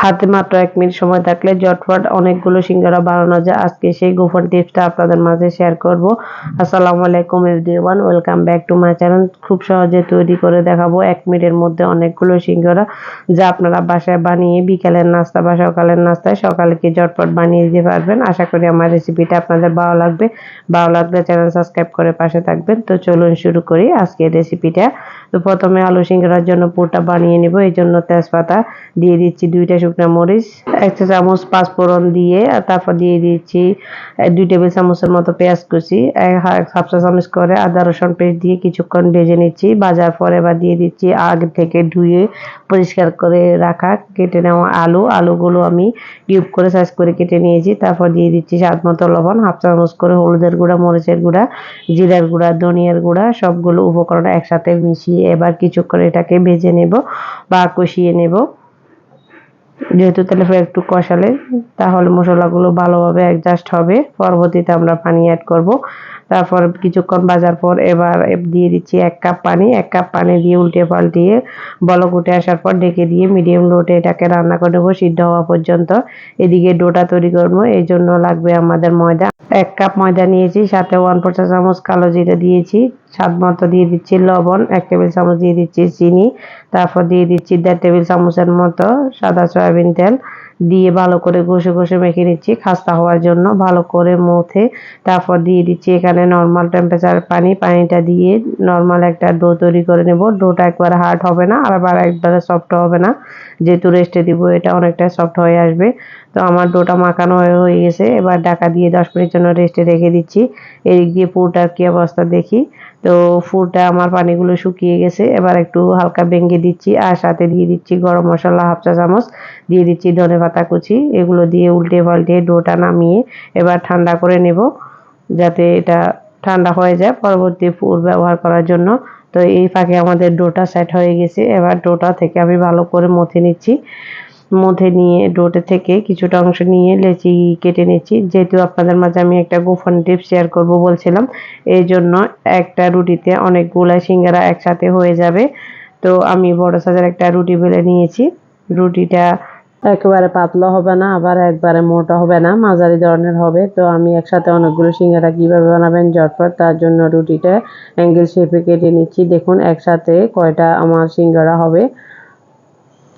হাতে মাত্র এক মিনিট সময় থাকলে জটফট অনেকগুলো সিঙ্গারা বানানো যায়। আজকে সেই গোপন টিপসটা আপনাদের মাঝে শেয়ার করব। আসসালামু আলাইকুম everyone, welcome back to my channel. খুব সহজে তৈরি করে দেখাবো এক মিনিটের মধ্যে অনেকগুলো সিঙ্গারা যা আপনারা বাসায় বানিয়ে বিকালের নাস্তা বা সকালের নাস্তায় সকালে কি জটপট বানিয়ে দিতে পারবেন। আশা করি আমার রেসিপিটা আপনাদের ভালো লাগবে। ভালো লাগলে চ্যানেল সাবস্ক্রাইব করে পাশে থাকবেন। তো চলুন শুরু করি আজকের রেসিপিটা তো প্রথমে আলু সিঙ্গারার জন্য পুরটা বানিয়ে নিব। এই জন্য তেজপাতা দিয়ে দিচ্ছি দুইটা শুকনো মরিচ এক চা চামচ পাঁচফোড়ন দিয়ে আর তারপর দিয়ে দিচ্ছি দুই টেবিল চামচের মতো পেঁয়াজ কুচি হাফ চা চামচ করে আদা, রসুন পেস্ট দিয়ে কিছুক্ষণ ভেজে নিচ্ছি। বাজার পরে এবার দিয়ে দিচ্ছি আগে থেকে ধুয়ে পরিষ্কার করে রাখা কেটে নেওয়া আলু। আলুগুলো আমি কিউব করে সাইজ করে কেটে নিয়েছি। তারপর দিয়ে দিচ্ছি স্বাদ মতো লবণ, হাফ চামচ করে হলুদের গুঁড়া, মরিচের গুঁড়া, জিরার গুঁড়া, ধনিয়ার গুঁড়া, সবগুলো উপকরণ একসাথে মিশিয়ে এবার কিছুক্ষণ এটাকে ভেজে নেব বা কষিয়ে নেব। যেহেতু তেলে একটু কষালে, তাহলে মশলাগুলো ভালোভাবে অ্যাডজাস্ট হবে। পরবর্তীতে আমরা পানি অ্যাড করব। তারপর কিছুক্ষণ বাজার পর এবার দিয়ে দিচ্ছি এক কাপ পানি। এক কাপ পানি দিয়ে উল্টে পাল্টিয়ে বলক উঠে আসার পর ডেকে দিয়ে মিডিয়াম লোটে এটাকে রান্না করে নেব সিদ্ধ হওয়া পর্যন্ত। এদিকে ডোটা তৈরি করব, এই জন্য লাগবে আমাদের ময়দা। এক কাপ ময়দা নিয়েছি, সাথে ওয়ান ফোর চামচ কালো জিরে দিয়েছি। স্বাদ মতো দিয়ে দিচ্ছি লবণ, এক টেবিল চামচ দিয়ে দিচ্ছি চিনি, তারপর দিয়ে দিচ্ছি দেড় টেবিল চামচের মতো সাদা সয়াবিন তেল। দিয়ে ভালো করে ঘষে ঘষে মেখে নিচ্ছি। খাস্তা হওয়ার জন্য ভালো করে মুথে তারপর দিয়ে দিচ্ছি এখানে নর্মাল টেম্পারেচার পানি। পানিটা দিয়ে নর্মাল একটা ডো তৈরি করে নেব। ডোটা একবারে হার্ড হবে না, আর আবার একবারে সফট হবে না। যেহেতু রেস্টে দিব, এটা অনেকটা সফট হয়ে আসবে। তো আমার ডোটা মাখানো হয়ে গেছে। এবার ডাকা দিয়ে দশ মিনিট জন্য রেস্টে রেখে দিচ্ছি। এদিক দিয়ে পুরোটার কী অবস্থা দেখি। তো ফুলটা আমার পানিগুলো শুকিয়ে গেছে। এবার একটু হালকা ভেঙে দিচ্ছি, আর সাথে দিয়ে দিচ্ছি গরম মশলা হাফ চা চামচ। দিয়ে দিচ্ছি ধনে পাতা কুচি এগুলো দিয়ে উল্টে পাল্টে ডোটা নামিয়ে এবার ঠান্ডা করে নেব যাতে এটা ঠান্ডা হয়ে যায় পরবর্তী ফুল ব্যবহার করার জন্য। তো এই ফাঁকে আমাদের ডোটা সেট হয়ে গেছে। এবার ডোটা থেকে আমি ভালো করে মথে নিচ্ছি। মধ্যে নিয়ে ডোটে থেকে কিছুটা অংশ নিয়ে লেচি কেটে নিচ্ছি। যেহেতু আপনাদের মাঝে আমি একটা গোফান টিপ শেয়ার করব বলছিলাম, এই জন্য একটা রুটিতে অনেকগুলা সিঙ্গারা একসাথে হয়ে যাবে। তো আমি বড় সাইজের একটা রুটি বেলে নিয়েছি। রুটিটা একেবারে পাতলা হবে না, আবার একবারে মোটা হবে না, মাঝারি ধরনের হবে। তো আমি একসাথে অনেকগুলো সিঙ্গারা কীভাবে বানাবেন জটপট তার জন্য রুটিটা অ্যাঙ্গেল শেপে কেটে নিচ্ছি। দেখুন, একসাথে কয়টা আমার সিঙ্গারা হবে,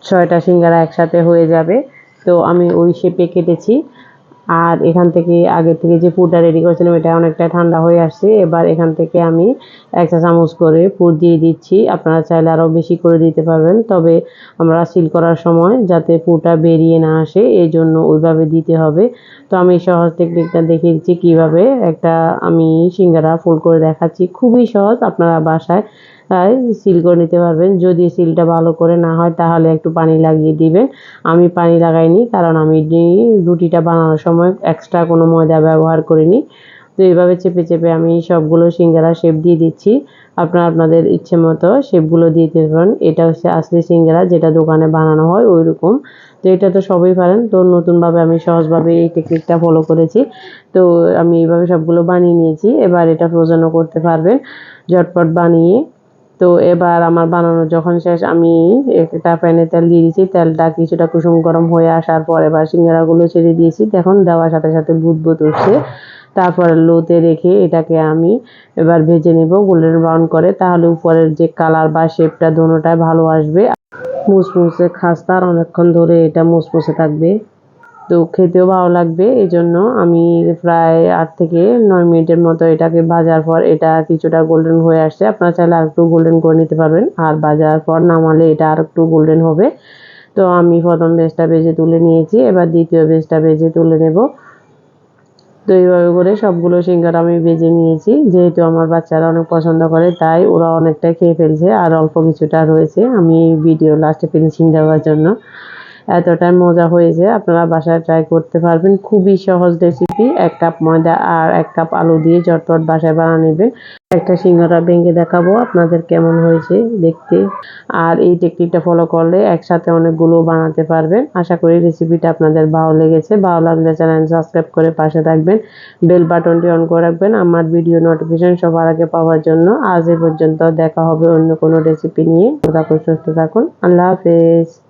ছয়টা সিঙ্গারা একসাথে হয়ে যাবে। তো আমি ওই শেপে কেটেছি। আর এখান থেকে আগে থেকে যে পুরটা রেডি করেছিলাম, এটা অনেকটা ঠান্ডা হয়ে আসছে। এবার এখান থেকে আমি এক চা চামচ করে পুর দিয়ে দিচ্ছি। আপনারা চাইলে আরও বেশি করে দিতে পারবেন। তবে আমরা সিল করার সময় যাতে পুরটা বেরিয়ে না আসে, এই জন্য ওইভাবে দিতে হবে। তো আমি সহজ টেকনিকটা দেখিয়ে দিচ্ছি কীভাবে। একটা আমি সিঙ্গারা ফুল করে দেখাচ্ছি। খুবই সহজ। আপনারা বাসায় সিল করে নিতে পারবেন। যদি সিলটা ভালো করে না হয়, তাহলে একটু পানি লাগিয়ে দিবেন। আমি পানি লাগাইনি, কারণ আমি রুটিটা বানানোর সময় এক্সট্রা কোনো ময়দা ব্যবহার করিনি। তো এইভাবে চেপে চেপে আমি সবগুলো সিঙ্গারা শেপ দিয়ে দিচ্ছি। আপনারা আপনাদের ইচ্ছে মতো শেপগুলো দিয়ে দিতে পারেন। এটা হচ্ছে আসলি সিঙ্গারা যেটা দোকানে বানানো হয় ওই রকম তো এটা তো সবই পারেন। তো নতুনভাবে আমি সহজভাবে এই টেকনিকটা ফলো করেছি। তো আমি এইভাবে সবগুলো বানিয়ে নিয়েছি। এবার এটা ফ্রোজেনও করতে পারবেন। ঝটপট বানিয়ে তো এবার আমার বানানো যখন শেষ, আমি একটা প্যানে তেল দিয়ে দিয়েছি। তেলটা কিছুটা কুসুম গরম হয়ে আসার পর এবার সিঙ্গারাগুলো ছেড়ে দিয়েছি। দেখুন, দেওয়ার সাথে সাথে বুধ উঠছে। তারপরে লোতে রেখে এটাকে আমি এবার ভেজে নেব গোল্ডেন ব্রাউন করে। তাহলে উপরের যে কালার বা শেপটা দোনোটাই ভালো আসবে। মুসমুসে খাস্তার অনেকক্ষণ ধরে এটা মুসমুসে থাকবে। তো খেতেও ভালো লাগবে। এই জন্য আমি প্রায় আট থেকে নয় মিনিটের মতো এটাকে ভাজার পর এটা কিছুটা গোল্ডেন হয়ে আসছে। আপনারা চাইলে আর একটু গোল্ডেন করে নিতে পারবেন। আর ভাজার পর নামালে এটা আর একটু গোল্ডেন হবে। তো আমি প্রথম বেজটা বেজে তুলে নিয়েছি। এবার দ্বিতীয় বেজটা বেজে তুলে নেব। তো এইভাবে করে সবগুলো সিঙ্গার আমি বেজে নিয়েছি। যেহেতু আমার বাচ্চারা অনেক পছন্দ করে, তাই ওরা অনেকটাই খেয়ে ফেলছে। আর অল্প কিছুটা রয়েছে আমি ভিডিও লাস্টে ফিনিশিং দেওয়ার জন্য। এতটাই মজা হয়েছে আপনারা বাসায় ট্রাই করতে পারবেন। খুবই সহজ রেসিপি এক কাপ ময়দা আর এক কাপ আলু দিয়ে চটপট বাসায় বানিয়ে নেবেন। একটা সিঙ্গারা ভেঙে দেখাবো আপনাদের কেমন হয়েছে দেখতে। আর এই টেকনিকটা ফলো করলে একসাথে অনেকগুলো বানাতে পারবেন। আশা করি রেসিপিটা আপনাদের ভালো লেগেছে। ভালো লাগলে চ্যানেল সাবস্ক্রাইব করে পাশে থাকবেন। বেল বাটনটি অন করে রাখবেন। আমার ভিডিও নোটিফিকেশন সবার আগে পাওয়ার জন্য। আজ এ পর্যন্ত দেখা হবে অন্য কোনো রেসিপি নিয়ে। থাকুন, সুস্থ থাকুন। আল্লাহ হাফেজ।